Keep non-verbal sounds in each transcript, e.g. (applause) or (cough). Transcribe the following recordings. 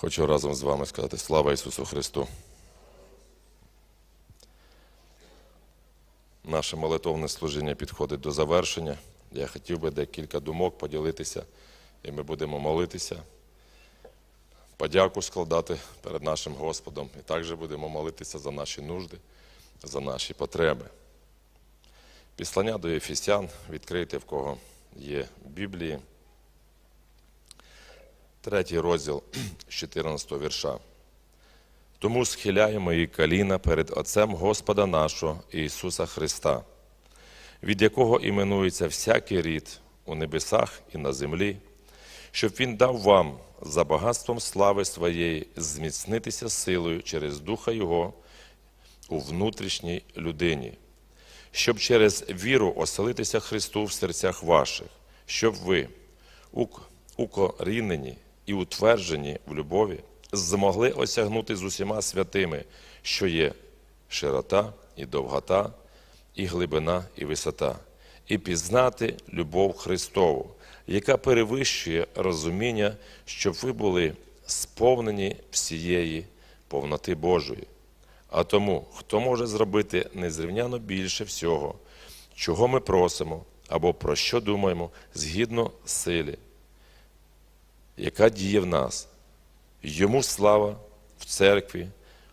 Хочу разом з вами сказати слава Ісусу Христу. Наше молитовне служіння підходить до завершення. Я хотів би декілька думок поділитися, і ми будемо молитися. Подяку складати перед нашим Господом. І також будемо молитися за наші нужди, за наші потреби. Післання до Ефесян відкрийте, в кого є Біблії. Третій розділ з 14 вірша. Тому схиляю мої коліна перед Отцем Господа нашого Ісуса Христа, від якого іменується всякий рід у небесах і на землі, щоб Він дав вам за багатством слави своєї зміцнитися силою через Духа Його у внутрішній людині, щоб через віру оселитися Христу в серцях ваших, щоб ви, укорінені і утверджені в любові, змогли осягнути з усіма святими, що є широта і довгота, і глибина, і висота, і пізнати любов Христову, яка перевищує розуміння, щоб ви були сповнені всієї повноти Божої. А тому, хто може зробити незрівняно більше всього, чого ми просимо або про що думаємо, згідно силі, яка діє в нас. Йому слава в церкві,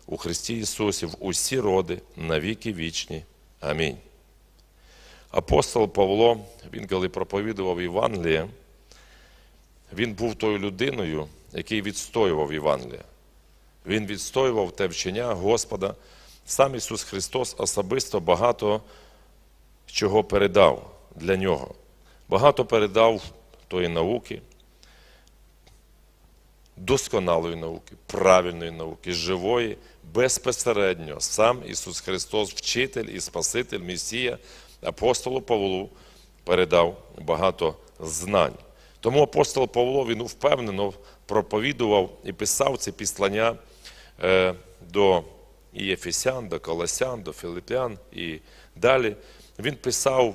у Христі Ісусі, в усі роди, навіки вічні. Амінь. Апостол Павло, він коли проповідував Євангеліє, він був тою людиною, який відстоював Євангеліє. Він відстоював те вчення Господа. Сам Ісус Христос особисто багато чого передав для нього. Багато передав тої науки, досконалої науки, правильної науки, живої, безпосередньо. Сам Ісус Христос, вчитель і Спаситель, Месія, апостолу Павлу передав багато знань. Тому апостол Павло він впевнено проповідував і писав ці післання е, до і Ефесян, до Колосян, до Филиппян і далі. Він писав,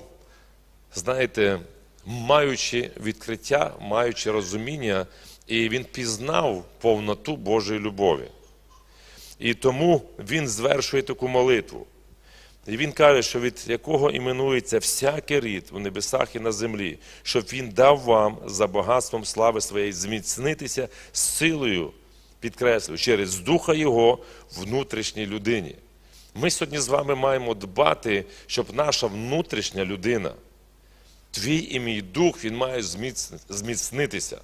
знаєте, маючи відкриття, маючи розуміння, і він пізнав повноту Божої любові. І тому він звершує таку молитву. І він каже, що від якого іменується всякий рід у небесах і на землі, щоб він дав вам за багатством слави своєї зміцнитися силою, підкреслюю, через Духа Його внутрішній людині. Ми сьогодні з вами маємо дбати, щоб наша внутрішня людина, твій і мій дух, він має зміцнитися.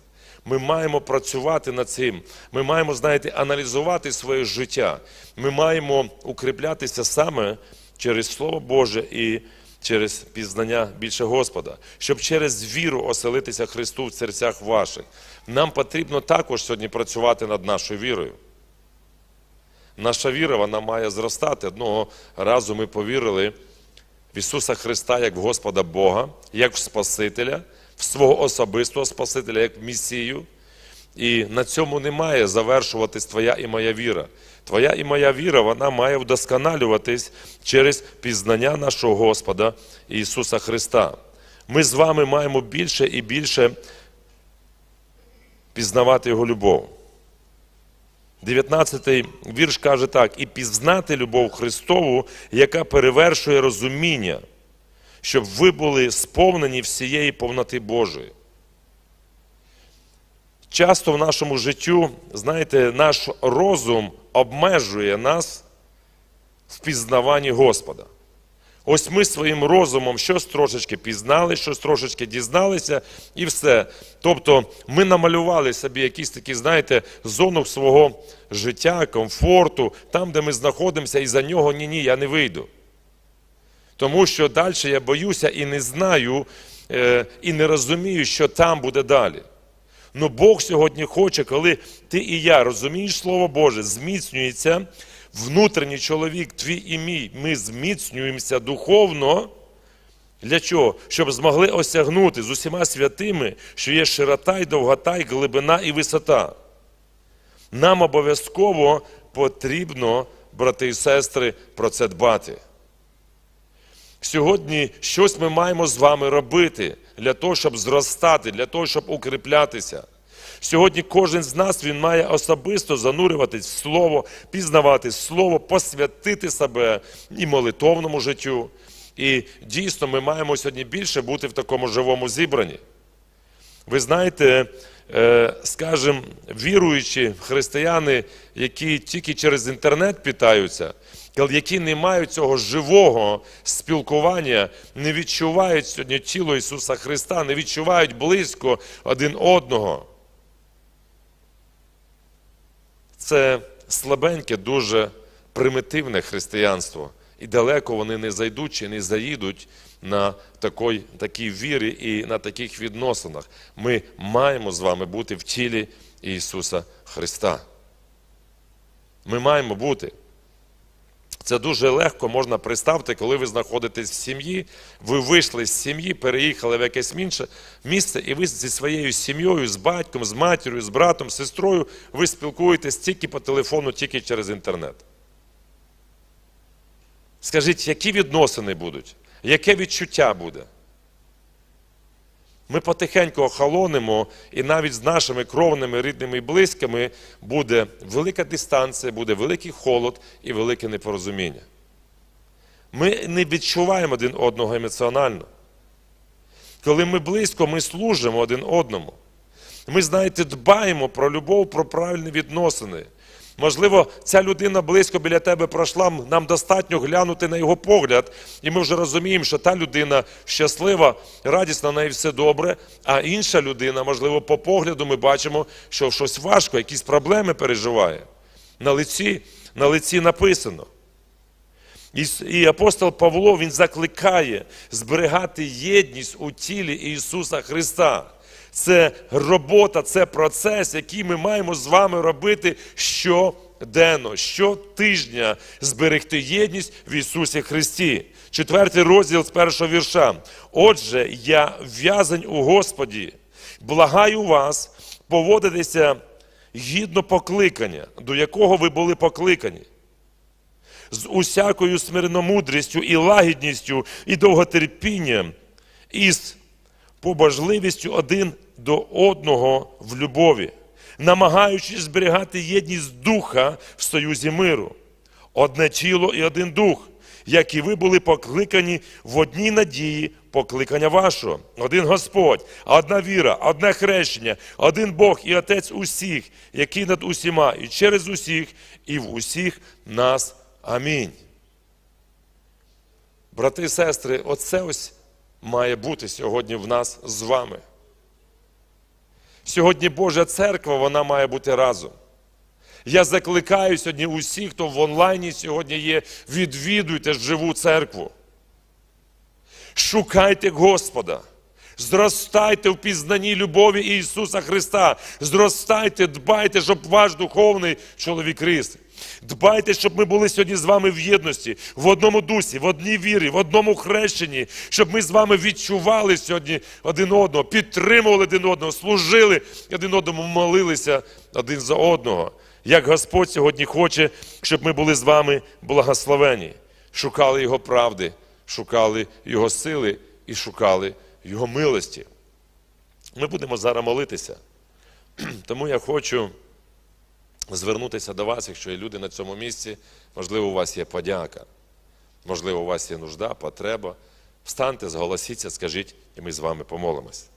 Ми маємо працювати над цим. Ми маємо, знаєте, аналізувати своє життя. Ми маємо укріплятися саме через Слово Боже і через пізнання більше Господа, щоб через віру оселитися Христу в серцях ваших. Нам потрібно також сьогодні працювати над нашою вірою. Наша віра вона має зростати. Одного разу ми повірили в Ісуса Христа як в Господа Бога, як в Спасителя, в свого особистого Спасителя, як в Месію. І на цьому не має завершуватись твоя і моя віра. Твоя і моя віра вона має вдосконалюватись через пізнання нашого Господа Ісуса Христа. Ми з вами маємо більше і більше пізнавати Його любов. 19-й вірш каже так: і пізнати любов Христову, яка перевершує розуміння, щоб ви були сповнені всієї повноти Божої. Часто в нашому життю, знаєте, наш розум обмежує нас в пізнаванні Господа. Ось ми своїм розумом щось трошечки пізнали, щось трошечки дізналися і все. Тобто ми намалювали собі якісь такі, знаєте, зону свого життя, комфорту, там, де ми знаходимося, і за нього ні-ні, я не вийду. Тому що далі я боюся і не знаю, е, і не розумію, що там буде далі. Ну Бог сьогодні хоче, коли ти і я розумієш Слово Боже, зміцнюється внутрішній чоловік, твій і мій, ми зміцнюємося духовно. Для чого? Щоб змогли осягнути з усіма святими, що є широта і довгота, і глибина, і висота. Нам обов'язково потрібно, брати і сестри, про це дбати. Сьогодні щось ми маємо з вами робити для того, щоб зростати, для того, щоб укріплятися. Сьогодні кожен з нас він має особисто занурюватись в слово, пізнавати слово, посвятити себе і молитовному життю. І дійсно ми маємо сьогодні більше бути в такому живому зібранні. Ви знаєте, е, скажімо, віруючі християни, які тільки через інтернет питаються, які не мають цього живого спілкування, не відчувають сьогодні тіло Ісуса Христа, не відчувають близько один одного. Це слабеньке, дуже примітивне християнство. І далеко вони не зайдуть чи не заїдуть на такій, такій вірі і на таких відносинах. Ми маємо з вами бути в тілі Ісуса Христа. Ми маємо бути. Це дуже легко можна представити, коли ви знаходитесь в сім'ї, ви вийшли з сім'ї, переїхали в якесь інше місце, і ви зі своєю сім'єю, з батьком, з матір'ю, з братом, з сестрою, ви спілкуєтесь тільки по телефону, тільки через інтернет. Скажіть, які відносини будуть? Яке відчуття буде? Ми потихеньку охолонемо, і навіть з нашими кровними, рідними і близькими буде велика дистанція, буде великий холод і велике непорозуміння. Ми не відчуваємо один одного емоціонально. Коли ми близько, ми служимо один одному. Ми, знаєте, дбаємо про любов, про правильні відносини. Можливо, ця людина близько біля тебе пройшла, нам достатньо глянути на його погляд, і ми вже розуміємо, що та людина щаслива, радісна, на неї все добре, а інша людина, можливо, по погляду ми бачимо, що щось важко, якісь проблеми переживає. На лиці, на лиці написано. І, апостол Павло він закликає зберігати єдність у тілі Ісуса Христа. Це робота, це процес, який ми маємо з вами робити щоденно, щотижня зберегти єдність в Ісусі Христі. Четвертий розділ з першого вірша. Отже, я в'язань у Господі, благаю вас поводитися гідно покликання, до якого ви були покликані з усякою смирномудрістю і лагідністю, і довготерпінням, і з побожливістю один до одного в любові, намагаючись зберігати єдність духа в союзі миру, одне тіло і один дух, як і ви були покликані в одній надії покликання вашого, один Господь, одна віра, одне хрещення, один Бог і Отець усіх, який над усіма, і через усіх, і в усіх нас. Амінь. Брати і сестри, оце ось має бути сьогодні в нас з вами. Сьогодні Божа церква, вона має бути разом. Я закликаю сьогодні усіх, хто в онлайні сьогодні є, відвідуйте живу церкву. Шукайте Господа. Зростайте в пізнанні любові Ісуса Христа. Зростайте, дбайте, щоб ваш духовний чоловік ріс. Дбайте, щоб ми були сьогодні з вами в єдності, в одному дусі, в одній вірі, в одному хрещенні, щоб ми з вами відчували сьогодні один одного, підтримували один одного, служили один одному, молилися один за одного. Як Господь сьогодні хоче, щоб ми були з вами благословені, шукали Його правди, шукали Його сили і шукали Його милості. Ми будемо зараз молитися. (clears throat) Тому я хочу звернутися до вас, якщо є люди на цьому місці, можливо, у вас є подяка, можливо, у вас є нужда, потреба. Встаньте, зголосіться, скажіть, і ми з вами помолимось.